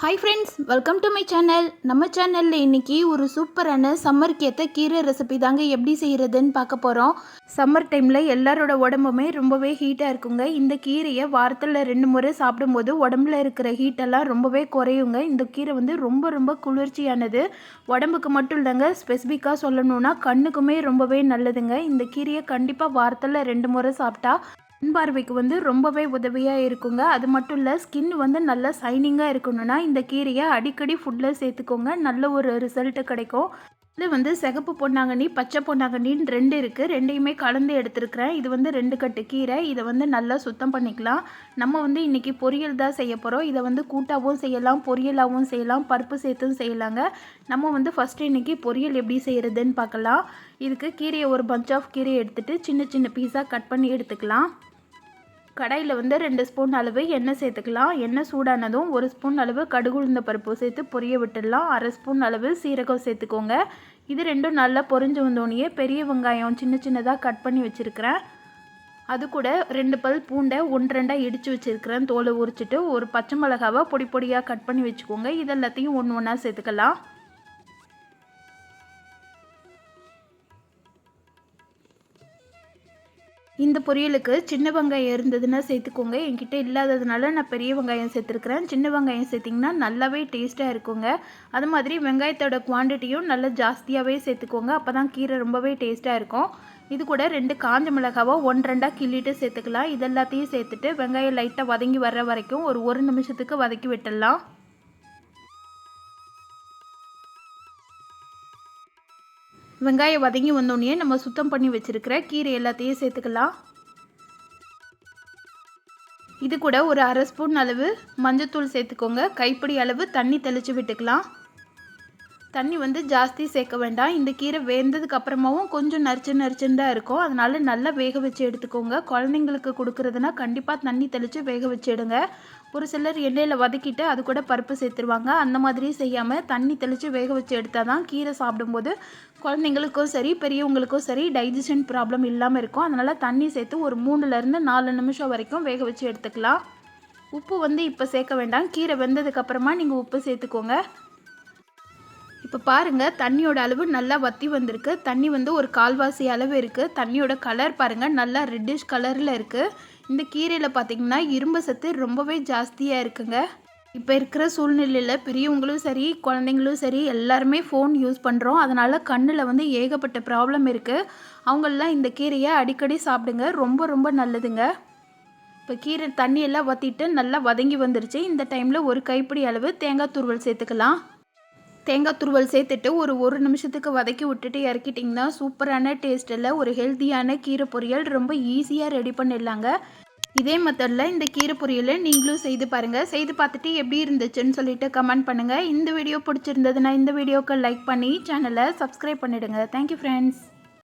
Hi friends welcome to my channel நம்ம சேனலில் இன்றைக்கி ஒரு சூப்பரான சம்மருக்கு ஏற்ற கீரை ரெசிபி தாங்க எப்படி செய்கிறதுன்னு பார்க்க போகிறோம் சம்மர் டைமில் எல்லாரோட உடம்புமே ரொம்பவே ஹீட்டாக இருக்குங்க. இந்த கீரையை வாரத்தில் ரெண்டு முறை சாப்பிடும்போது உடம்புல இருக்கிற ஹீட்டெல்லாம் ரொம்பவே குறையுங்க. இந்த கீரை வந்து ரொம்ப ரொம்ப குளிர்ச்சியானது. உடம்புக்கு மட்டும் இல்லைங்க ஸ்பெசிஃபிக்காக சொல்லணுன்னா கண்ணுக்குமே ரொம்பவே நல்லதுங்க. இந்த கீரையை கண்டிப்பாக வாரத்தில் ரெண்டு முறை சாப்பிட்டா கண் பார்வைக்கு வந்து ரொம்பவே உதவியாக இருக்குங்க. அது மட்டும் இல்லை ஸ்கின் வந்து நல்லா சைனிங்காக இருக்கணும்னா இந்த கீரையை அடிக்கடி ஃபுட்டில் சேர்த்துக்கோங்க. நல்ல ஒரு ரிசல்ட்டு கிடைக்கும். இது வந்து சிகப்பு பொன்னாங்கண்ணி பச்சை பொன்னாங்கண்ணின்னு ரெண்டு இருக்குது ரெண்டையுமே கலந்து எடுத்துருக்கிறேன். இது வந்து ரெண்டு கட்டு கீரை. இதை வந்து நல்லா சுத்தம் பண்ணிக்கலாம். நம்ம வந்து இன்றைக்கி பொரியல் தான் செய்ய போகிறோம் இதை வந்து கூட்டாகவும் செய்யலாம் பொரியலாகவும் செய்யலாம் பருப்பு சேர்த்தும் செய்யலாங்க. நம்ம வந்து ஃபஸ்ட்டு இன்றைக்கி பொரியல் எப்படி செய்கிறதுன்னு பார்க்கலாம். இதுக்கு கீரையை ஒரு பஞ்ச் ஆஃப் கீரையை எடுத்துகிட்டு சின்ன சின்ன பீஸாக கட் பண்ணி எடுத்துக்கலாம். கடாயில் வந்து ரெண்டு ஸ்பூன் அளவு எண்ணெய் சேர்த்துக்கலாம். எண்ணெய் சூடானதும் ஒரு ஸ்பூன் அளவு கடுகு உளுந்த பருப்பு சேர்த்து பொரிய விட்டுடலாம். அரை ஸ்பூன் அளவு சீரகம் சேர்த்துக்கோங்க. இது ரெண்டும் நல்லா பொரிஞ்சு வந்தோடனே பெரிய வெங்காயம் சின்ன சின்னதாக கட் பண்ணி வச்சுருக்கிறேன். அது கூட ரெண்டு பல் பூண்டை ஒன்று ரெண்டாக இடித்து வச்சுருக்கிறேன். தோலை உரிச்சிட்டு ஒரு பச்சை மிளகாவை பொடி பொடியாக கட் பண்ணி வச்சுக்கோங்க. இதெல்லாத்தையும் ஒன்று ஒன்றா சேர்த்துக்கலாம். இந்த பொரியலுக்கு சின்ன வெங்காயம் இருந்ததுன்னா சேர்த்துக்கோங்க. என்கிட்ட இல்லாததுனால நான் பெரிய வெங்காயம் சேர்த்துருக்குறேன். சின்ன வெங்காயம் சேர்த்திங்கன்னா நல்லாவே டேஸ்ட்டாக இருக்குங்க. அது மாதிரி வெங்காயத்தோட குவான்டிட்டியும் நல்லா ஜாஸ்தியாகவே சேர்த்துக்கோங்க. அப்போ தான் கீரை ரொம்பவே டேஸ்ட்டாக இருக்கும். இது கூட ரெண்டு காஞ்ச மிளகாவோ ஒன் ரெண்டாக கிள்ளிட்டு சேர்த்துக்கலாம். இதெல்லாத்தையும் சேர்த்துட்டு வெங்காயம் லைட்டாக வதங்கி வர்ற வரைக்கும் ஒரு ஒரு நிமிஷத்துக்கு வதக்கி விட்டுடலாம். வெங்காயம் வதங்கி வந்தோடனே நம்ம சுத்தம் பண்ணி வச்சுருக்கிற கீரை எல்லாத்தையும் சேர்த்துக்கலாம். இது கூட ஒரு அரை ஸ்பூன் அளவு மஞ்சத்தூள் சேர்த்துக்கோங்க. கைப்பிடி அளவு தண்ணி தெளித்து விட்டுக்கலாம். தண்ணி வந்து ஜாஸ்தி சேர்க்க வேண்டாம். இந்த கீரை வேந்ததுக்கு அப்புறமாவும் கொஞ்சம் நரிச்சு நரிச்சுன்னு தான் இருக்கும். அதனால நல்லா வேக வச்சு எடுத்துக்கோங்க. குழந்தைங்களுக்கு கொடுக்குறதுனா கண்டிப்பாக தண்ணி தெளித்து வேக வச்சுடுங்க ஒரு சிலர் எண்ணெயில் வதக்கிட்டு அது கூட பருப்பு சேர்த்துருவாங்க. அந்த மாதிரி செய்யாமல் தண்ணி தெளித்து வேக வச்சு எடுத்தால் தான் கீரை சாப்பிடும்போது குழந்தைங்களுக்கும் சரி பெரியவங்களுக்கும் சரி டைஜஷன் ப்ராப்ளம் இல்லாமல் இருக்கும். அதனால் தண்ணி சேர்த்து ஒரு மூணுலேருந்து நாலு நிமிஷம் வரைக்கும் வேக வச்சு எடுத்துக்கலாம். உப்பு வந்து இப்போ சேர்க்க வேண்டாம். கீரை வெந்ததுக்கப்புறமா நீங்கள் உப்பு சேர்த்துக்கோங்க. இப்போ பாருங்கள் தண்ணியோட அளவு நல்லா வற்றி வந்திருக்கு. தண்ணி வந்து ஒரு கால்வாசி அளவு இருக்குது தண்ணியோட கலர் பாருங்கள் நல்லா ரெட்டிஷ் கலரில் இருக்குது இந்த கீரையில் பார்த்திங்கன்னா இரும்பு சத்து ரொம்பவே ஜாஸ்தியாக இருக்குங்க. இப்போ இருக்கிற சூழ்நிலையில் பெரியவங்களும் சரி குழந்தைங்களும் சரி எல்லாருமே ஃபோன் யூஸ் பண்ணுறோம் அதனால் கண்ணில் வந்து ஏகப்பட்ட ப்ராப்ளம் இருக்குது அவங்களெலாம் இந்த கீரையை அடிக்கடி சாப்பிடுங்க. ரொம்ப ரொம்ப நல்லதுங்க. இப்போ கீரை தண்ணியெல்லாம் வற்றிட்டு நல்லா வதங்கி வந்துருச்சு. இந்த டைமில் ஒரு கைப்பிடி அளவு தேங்காய் துருவல் சேர்த்துக்கலாம். தேங்காய் துருவல் சேர்த்துட்டு ஒரு ஒரு நிமிஷத்துக்கு வதக்கி விட்டுட்டு இறக்கிட்டிங்கன்னா சூப்பரான டேஸ்ட்டில் ஒரு ஹெல்த்தியான கீரை பொரியல் ரொம்ப ஈஸியாக ரெடி பண்ணிடலாங்க. இதே மெத்தடில் இந்த கீரை பொரியலை நீங்களும் செய்து பாருங்கள் செய்து பார்த்துட்டு எப்படி இருந்துச்சுன்னு சொல்லிட்டு கமெண்ட் பண்ணுங்கள் இந்த வீடியோ பிடிச்சிருந்ததுன்னா இந்த வீடியோக்கு லைக் பண்ணி சேனலை சப்ஸ்கிரைப் பண்ணிவிடுங்க தேங்க்யூ ஃப்ரெண்ட்ஸ்